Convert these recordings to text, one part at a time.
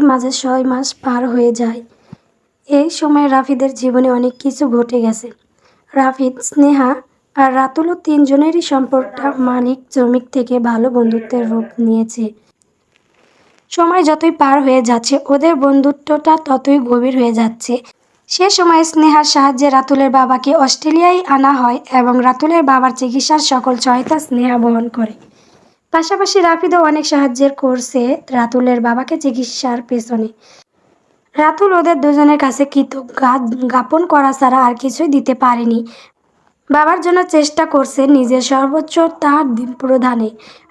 এরই মাঝে ছয় মাস পার হয়ে যায়। এই সময় রাফিদের জীবনে অনেক কিছু ঘটে গেছে। রাফিদ, স্নেহা আর রাতুলও তিনজনেরই সম্পর্কটা মালিক শ্রমিক থেকে ভালো বন্ধুত্বের রূপ নিয়েছে। সময় যতই পার হয়ে যাচ্ছে, ওদের বন্ধুত্বটা ততই গভীর হয়ে যাচ্ছে। সে সময় স্নেহার সাহায্যে রাতুলের বাবাকে অস্ট্রেলিয়ায় আনা হয় এবং রাতুলের বাবার চিকিৎসার সকল সহায়তা স্নেহা বহন করে। পাশাপাশি রাফিদও অনেক সাহায্যের করছে রাতুলের বাবাকে চিকিৎসার পেছনে। রাতুল ওদের দুজনের কাছে কৃতজ্ঞ, জ্ঞাপন করা ছাড়া আর কিছুই দিতে পারেনি। বাবার জন্য চেষ্টা করছে নিজের সর্বোচ্চ তার প্রদানে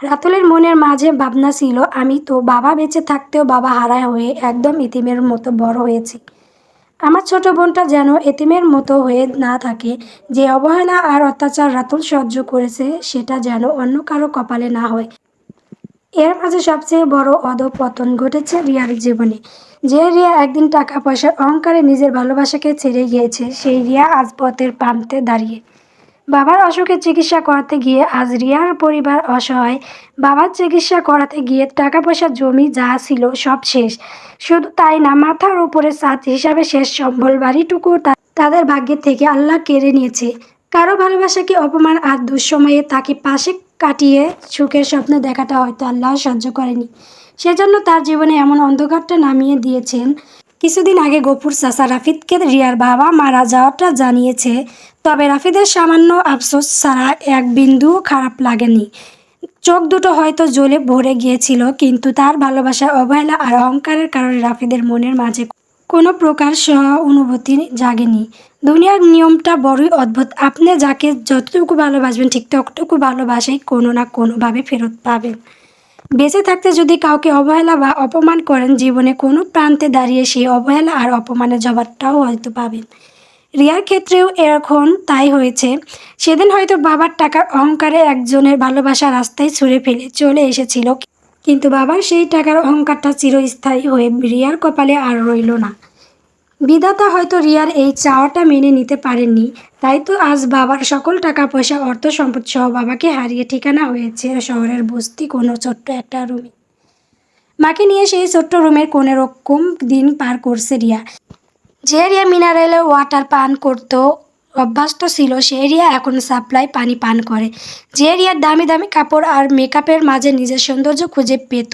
রাতুলের মনের মাঝে ভাবনা ছিল, আমি তো বাবা বেঁচে থাকতেও বাবা হারায় হয়ে একদম ইতিমের মতো বড় হয়েছি। আমার ছোট বোনটা যেন এতিমের মতো হয়ে না থাকে, যে অবহেলা আর অত্যাচার রাতুল সহ্য করেছে, সেটা যেন অন্য কারও কপালে না হয়। এর মাঝে সবচেয়ে বড় অধপতন ঘটেছে রিয়ার জীবনে। যে রিয়া একদিন টাকা পয়সার অহংকারে নিজের ভালোবাসাকে ছেড়ে গিয়েছে, সেই রিয়া আজ পথের প্রান্তে দাঁড়িয়ে। বাবার অসুখের চিকিৎসা করাতে গিয়ে আজ রিয়ার পরিবার অসহায়। বাবার চিকিৎসা করাতে গিয়ে টাকা পয়সা জমি যা ছিল সব শেষ। শুধু তাই না, মাথার উপরে সাত হিসাবে শেষ সম্বল বাড়িটুকু তাদের ভাগ্যের থেকে আল্লাহ কেড়ে নিয়েছে। কারও ভালোবাসাকে অপমান আর দুঃসময়ে তাকে পাশে কাটিয়ে সুখের স্বপ্ন দেখাটা হয়তো আল্লাহ সহ্য করেনি। সেজন্য তার জীবনে এমন অন্ধকারটা নামিয়ে দিয়েছেন কিছুদিন আগে গফুর চাচা রাফিদকে রিয়ার বাবা মারা যাওয়াটা জানিয়েছে, তবে রাফিদের সামান্য আফসোস ছাড়া এক বিন্দুও খারাপ লাগেনি। চোখ দুটো হয়তো জ্বলে ভরে গিয়েছিল, কিন্তু তার ভালোবাসা অবহেলা আর অহংকারের কারণে রাফিদের মনের মাঝে কোনো প্রকার সহ অনুভূতি জাগেনি। দুনিয়ার নিয়মটা বড়ই অদ্ভুত। আপনি যাকে যতটুকু ভালোবাসবেন, ঠিক ততটুকু ভালোবাসাই কোনো না কোনোভাবে ফেরত পাবেন। বেঁচে থাকতে যদি কাউকে অবহেলা বা অপমান করেন, জীবনে কোনো প্রান্তে দাঁড়িয়ে সেই অবহেলা আর অপমানের জবাবটাও হয়তো পাবেন। রিয়ার ক্ষেত্রেও এখন তাই হয়েছে। সেদিন হয়তো বাবার টাকার অহংকারে একজনের ভালোবাসা রাস্তায় ছুঁড়ে ফেলে চলে এসেছিল, কিন্তু বাবার সেই টাকার অহংকারটা চিরস্থায়ী হয়ে রিয়ার কপালে আর রইল না। বিধাতা হয়তো রিয়ার এই চাওয়াটা মেনে নিতে পারেননি। তাই তো আজ বাবার সকল টাকা, পয়সা, অর্থ সম্পদ সহ বাবাকে হারিয়ে ঠিকানা হয়েছে শহরের বস্তি কোনো ছোট্ট একটা রুমে। মাকে নিয়ে সেই ছোট্ট রুমের কোনো রকম দিন পার করছে রিয়া। যে রিয়া মিনারেলে ওয়াটার পান করতো অভ্যস্ত ছিল সেই এরিয়া এখন সাপ্লাই পানি পান করে। যে রিয়ার দামি দামি কাপড় আর মেকআপের মাঝে নিজের সৌন্দর্য খুঁজে পেত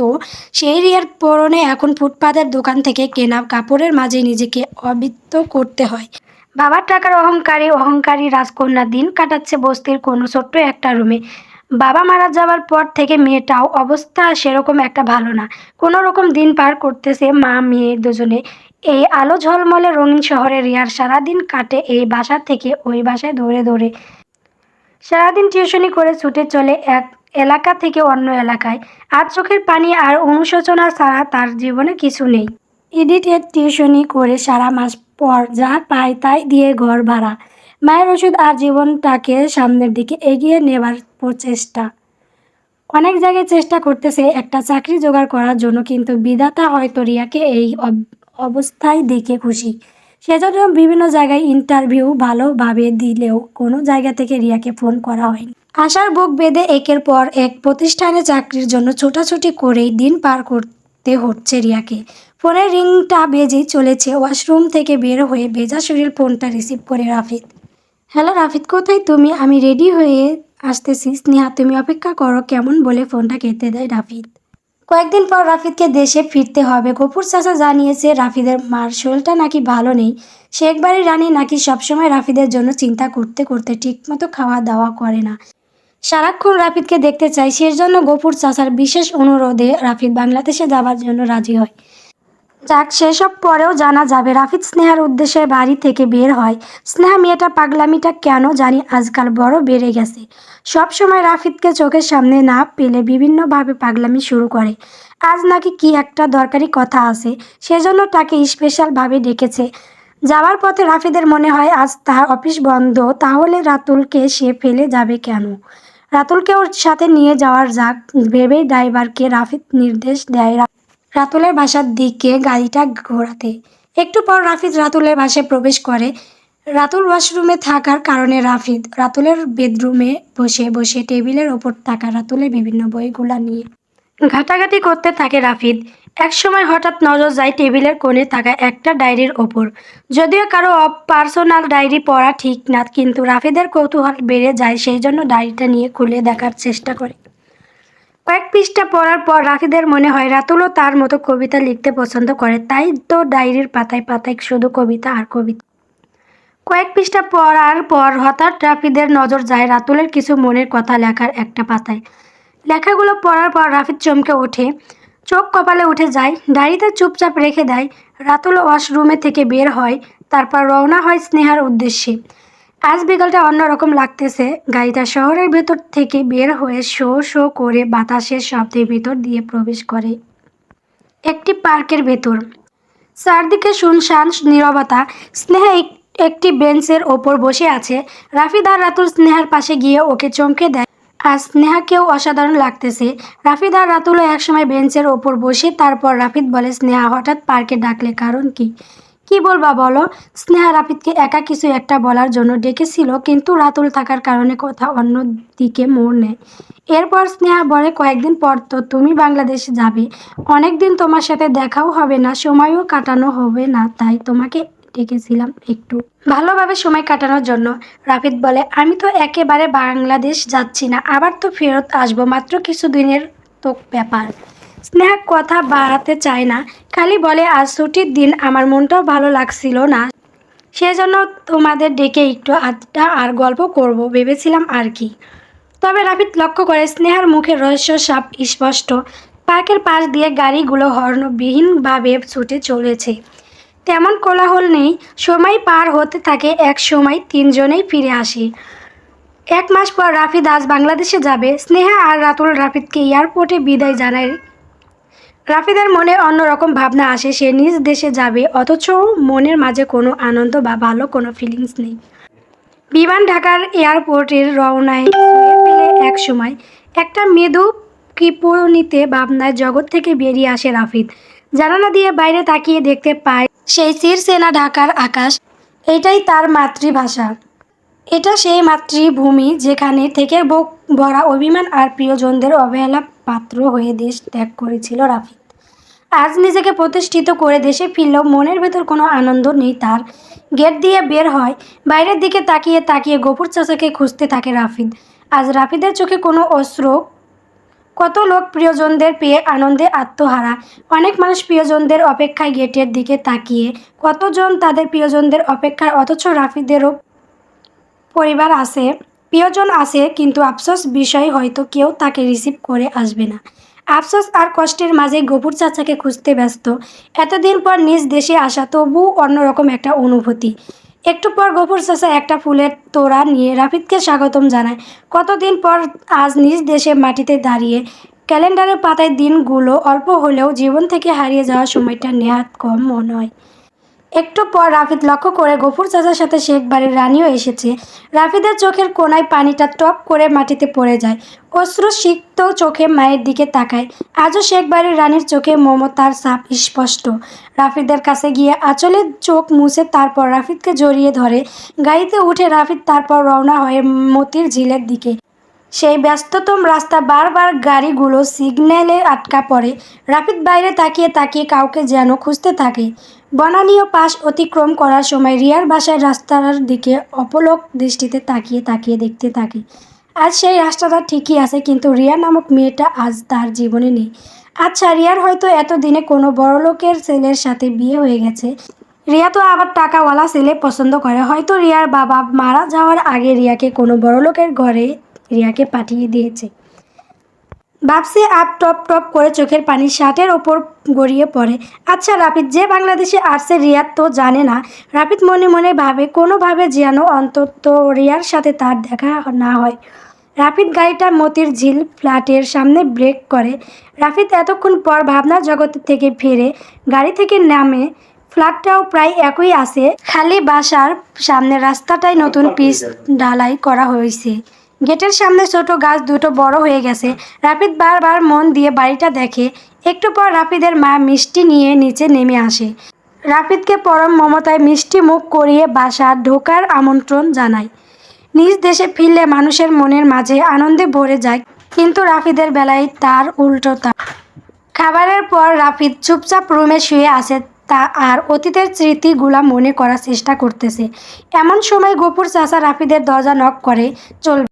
সেই রিয়ার পরনে এখন ফুটপাতের দোকান থেকে কেনা কাপড়ের মাঝে নিজেকে অবৃত্ত করতে হয়। বাবার টাকার অহংকারী অহংকারী রাজকন্যা দিন কাটাচ্ছে বস্তির কোনো ছোট্ট একটা রুমে। বাবা মারা যাওয়ার পর থেকে মেয়েটাও অবস্থা সেরকম একটা ভালো না। কোনো রকম দিন পার করতেছে মা মেয়ে দুজনে। এই আলো ঝলমলে রঙিন শহরে রিয়ার সারাদিন কাটে এই বাসা থেকে ওই বাসায় দৌড়ে দৌড়ে সারাদিন টিউশনি করে ছুটে চলে এক এলাকা থেকে অন্য এলাকায়। আর চোখের পানি আর অনুশোচনা ছাড়া তার জীবনে কিছু নেই। এডিটের টিউশনি করে সারা মাস পর যা পায় তাই দিয়ে ঘর ভাড়া। মায়ের ওষুধ আর জীবনটাকে সামনের দিকে এগিয়ে নেবার প্রচেষ্টা। অনেক জায়গায় চেষ্টা করতেছে একটা চাকরি জোগাড় করার জন্য, কিন্তু বিধাতা হয়তো রিয়াকে এই অবস্থায় দেখে খুশি। সেজন্য বিভিন্ন জায়গায় ইন্টারভিউ ভালোভাবে দিলেও কোনো জায়গা থেকে রিয়াকে ফোন করা হয়নি। আশার বুক বেঁধে একের পর এক প্রতিষ্ঠানে চাকরির জন্য ছোটাছুটি করেই দিন পার করতে হচ্ছে রিয়াকে। ফোনের রিংটা বেজেই চলেছে। ওয়াশরুম থেকে বের হয়ে ভেজা শরীর ফোনটা রিসিভ করে রাফিদ হ্যালো রাফিদ কোথায় তুমি? আমি রেডি হয়ে আসতেছি। স্নেহা, তুমি অপেক্ষা করো। কেমন বলে ফোনটা কেটে দেয় রাফিদ কয়েকদিন পর রাফিদকে দেশে ফিরতে হবে। গোপুর চাচা জানিয়েছে, রাফিদের মার শরীরটা নাকি ভালো নেই। শেখ বাড়ির রানী নাকি সবসময় রাফিদের জন্য চিন্তা করতে করতে ঠিকমতো খাওয়া দাওয়া করে না। সারাক্ষণ রাফিদকে দেখতে চাই, সেজন্য গোপুর চাচার বিশেষ অনুরোধে রাফিদ বাংলাদেশে যাওয়ার জন্য রাজি হয়। যাক, সেসব পরেও জানা যাবে। রাফিদ স্নেহার উদ্দেশ্যে বাড়ি থেকে বের হয়। স্নেহা, মেয়েটা পাগলামিটা কেন জানি আজকাল বড় বেড়ে গেছে। সব সময় রাফিদকে চোখের সামনে না পেলে বিভিন্নভাবে পাগলামি শুরু করে। আজ নাকি কি একটা দরকারি কথা আছে, সেজন্য তাকে স্পেশালভাবে ডেকেছে। যাওয়ার পথে রাফিদের মনে হয়, আজ তার অফিস বন্ধ, তাহলে রাতুলকে সে ফেলে যাবে কেন? রাতুলকে ওর সাথে নিয়ে যাওয়ার যাক, ভেবেই ড্রাইভারকে রাফিদ নির্দেশ দেয় রাতুলের বাসার দিকে গাড়িটা ঘোরাতে। একটু পর রাফিদ রাতুলের বাসায় প্রবেশ করে। রাতুল ওয়াশরুমে থাকার কারণে রাফিদ রাতুলের বেডরুমে বসে বসে টেবিলের ওপর থাকা রাতুলের বিভিন্ন বইগুলা নিয়ে ঘাটাঘাটি করতে থাকে রাফিদ। এক সময় হঠাৎ নজর যায় টেবিলের কোণে থাকা একটা ডায়েরির ওপর। যদিও কারও পার্সোনাল ডায়েরি পড়া ঠিক না, কিন্তু রাফিদের কৌতূহল বেড়ে যায়, সেই জন্য ডায়েরিটা নিয়ে খুলে দেখার চেষ্টা করে। কয়েক পৃষ্ঠা পড়ার পর রাফিদের মনে হয় রাতুলও তার মতো কবিতা লিখতে পছন্দ করে। তাই তো ডায়েরির পাতায় পাতায় শুধু কবিতা আর কবিতা। কয়েক পৃষ্ঠা পড়ার পর হঠাৎ রাফিদের নজর যায় রাতুলের কিছু মনের কথা লেখার একটা পাতায়। লেখাগুলো পড়ার পর রাফিদ চমকে ওঠে, চোখ কপালে উঠে যায়, ডায়েরিতে চুপচাপ রেখে দেয়, রাতুল ওয়াশরুমে থেকে বের হয়, তারপর রওনা হয় স্নেহার উদ্দেশ্যে। আজ বিকালটা অন্যরকম লাগতেছে। গাড়িটা শহরের ভেতর থেকে বের হয়ে শো শো করে বাতাসের শব্দের ভেতর দিয়ে প্রবেশ করে। একটি পার্কের ভেতর। চারদিকে শুনশান, নীরবতা, স্নেহা এক- একটি বেঞ্চের ওপর বসে আছে। রাফিদ আর রাতুল স্নেহার পাশে গিয়ে ওকে চমকে দেয়। আর স্নেহাকেও অসাধারণ লাগতেছে। রাফিদ আর রাতুলও একসময় বেঞ্চের ওপর বসে, তারপর রাফিদ বলে, স্নেহা, হঠাৎ পার্কে ডাকলে কারণ কি? কি বলবা বলো? স্নেহা রাফিদকে একা কিছু একটা বলার জন্য ডেকেছিল, কিন্তু রাতুল থাকার কারণে কথা অন্য দিকে মোড় নেয়। এরপর স্নেহা বলে, কয়েকদিন পর তো তুমি বাংলাদেশে যাবে। অনেক দিন তোমার সাথে দেখাও হবে না, সময়ও কাটানো হবে না, তাই তোমাকে ডেকেছিলাম একটু। ভালোভাবে সময় কাটানোর জন্য রাফিদ বলে, আমি তো একেবারে বাংলাদেশ যাচ্ছি না, আবার তো ফেরত আসব, মাত্র কিছু দিনের তো ব্যাপার। স্নেহা কথা বাড়াতে চায় না। খালি বলে, আজ ছুটির দিন আমার মনটাও ভালো লাগছিল না। সেজন্য তোমাদের ডেকে একটু আড্ডা আর গল্প করব, ভেবেছিলাম আর কি। তবে রাফিদ লক্ষ্য করে স্নেহার মুখের রহস্য সাপ স্পষ্ট। পার্কের পাশ দিয়ে গাড়িগুলো হর্ণবিহীনভাবে ছুটে চলেছে। তেমন কোলাহল নেই, সময় পার হতে থাকে, এক সময় তিনজনেই ফিরে আসে। এক মাস পর রাফিদ আজ বাংলাদেশে যাবে। স্নেহা আর রাতুল রাফিদকে এয়ারপোর্টে বিদায় জানায় রাফিদের মনে অন্যরকম ভাবনা আসে। সে নিজ দেশে যাবে, অথচ মনের মাঝে কোনো আনন্দ বা ভালো কোনো ফিলিংস নেই। বিমান ঢাকার এয়ারপোর্টের রওনায় ফেলে এক সময় একটা মৃদু কৃপণিতে ভাবনায় জগৎ থেকে বেরিয়ে আসে রাফিদ। জানালা দিয়ে বাইরে তাকিয়ে দেখতে পায় সেই শিরসেনা ঢাকার আকাশ। এটাই তার মাতৃভাষা। এটা সেই মাতৃভূমি যেখানে থেকে বুক ভরা অভিমান আর প্রিয়জনদের অবহেলা পাত্র হয়ে দেশ ত্যাগ করেছিল রাফিদ আজ নিজেকে প্রতিষ্ঠিত করে দেশে ফিরলেও মনের ভেতর কোনো আনন্দ নেই তার। গেট দিয়ে বের হয়, বাইরের দিকে তাকিয়ে তাকিয়ে গোপুর চাচাকে খুঁজতে থাকে রাফিদ আজ রাফিদের চোখে কোনো অস্ত্র কত লোক প্রিয়জনদের পেয়ে আনন্দে আত্মহারা। অনেক মানুষ প্রিয়জনদের অপেক্ষায় গেটের দিকে তাকিয়ে। কতজন তাদের প্রিয়জনদের অপেক্ষায়? অথচ রাফিদেরও পরিবার আছে, প্রিয়জন আছে, কিন্তু আফসোস বিষয় হয়তো কেউ তাকে রিসিভ করে আসবে না। আফসোস আর কষ্টের মাঝে গপুর চাচাকে খুঁজতে ব্যস্ত। এতদিন পর নিজ দেশে আসা তবু অন্যরকম একটা অনুভূতি। একটু পর গপুর চাচা একটা ফুলের তোড়া নিয়ে রাফিদকে স্বাগতম জানায়। কতদিন পর আজ নিজ দেশে মাটিতে দাঁড়িয়ে ক্যালেন্ডারের পাতায় দিনগুলো অল্প হলেও জীবন থেকে হারিয়ে যাওয়া সময়টা নেহাত কম মনে হয় একটু পর রাফিদ লক্ষ্য করে গফুর চাচার সাথে শেখ বাড়ির রানীও এসেছে। রাফিদের চোখের কোনায় পানিটা টপ করে মাটিতে পড়ে যায়। অশ্রু সিক্ত চোখে মায়ের দিকে তাকায়। আজও শেখ বাড়ির রানীর চোখে মমতার সাপ স্পষ্ট। রাফিদের কাছে গিয়ে আঁচলের চোখ মুছে তারপর রাফিদকে জড়িয়ে ধরে। গাড়িতে উঠে রাফিদ তারপর রওনা হয়ে মতির ঝিলের দিকে। সেই ব্যস্ততম রাস্তা বারবার গাড়িগুলো সিগন্যালে আটকা পড়ে। রাফিদ বাইরে তাকিয়ে তাকিয়ে কাউকে যেন খুঁজতে থাকে। বনানীয় পাশ অতিক্রম করার সময় রিয়ার বাসায় রাস্তার দিকে অপলক দৃষ্টিতে তাকিয়ে তাকিয়ে দেখতে থাকে। আজ সেই রাস্তাটা ঠিকই আছে, কিন্তু রিয়া নামক মেয়েটা আজ তার জীবনে নেই। আচ্ছা রিয়ার হয়তো এতদিনে কোনো বড়লোকের ছেলের সাথে বিয়ে হয়ে গেছে। রিয়া তো আবার টাকাওয়ালা ছেলে পছন্দ করে। হয়তো রিয়ার বাবা মারা যাওয়ার আগে রিয়াকে কোনো বড়লোকের ঘরে রিয়াকে পাঠিয়ে দিয়েছে। ভাবছে আপ টপ টপ করে চোখের পানি শার্টের ওপর গড়িয়ে পড়ে। আচ্ছা রাপিদ যে বাংলাদেশে আসছে রিয়ার তো জানে না রাপিদ মনে মনে ভাবে কোনোভাবে যেন অন্তত রিয়ার সাথে তার দেখা না হয়। রাফিদ গাড়িটা মতির ঝিল ফ্ল্যাটের সামনে ব্রেক করে। রাফিদ এতক্ষণ পর ভাবনা জগৎ থেকে ফিরে গাড়ি থেকে নামে ফ্ল্যাটটাও প্রায় একই আছে খালি বাসার সামনে রাস্তাটাই নতুন পিস ঢালাই করা হয়েছে। গেটের সামনে ছোট গাছ দুটো বড় হয়ে গেছে। রাফিদ বারবার মন দিয়ে বাড়িটা দেখে। একটু পর রাফিদের মা মিষ্টি নিয়ে নিচে নেমে আসে। রাফিদকে পরম মমতায় মিষ্টি মুখ করিয়ে বাসা ঢোকার আমন্ত্রণ জানায়। নিজ দেশে ফিরলে মানুষের মনের মাঝে আনন্দে ভরে যায়, কিন্তু রাফিদের বেলায় তার উল্টোটা খাবারের পর রাফিদ চুপচাপ রুমে শুয়ে আছে, তা আর অতীতের স্মৃতিগুলা মনে করার চেষ্টা করতেছে। এমন সময় গপুর চাচা রাফিদের দরজা নক করে, চল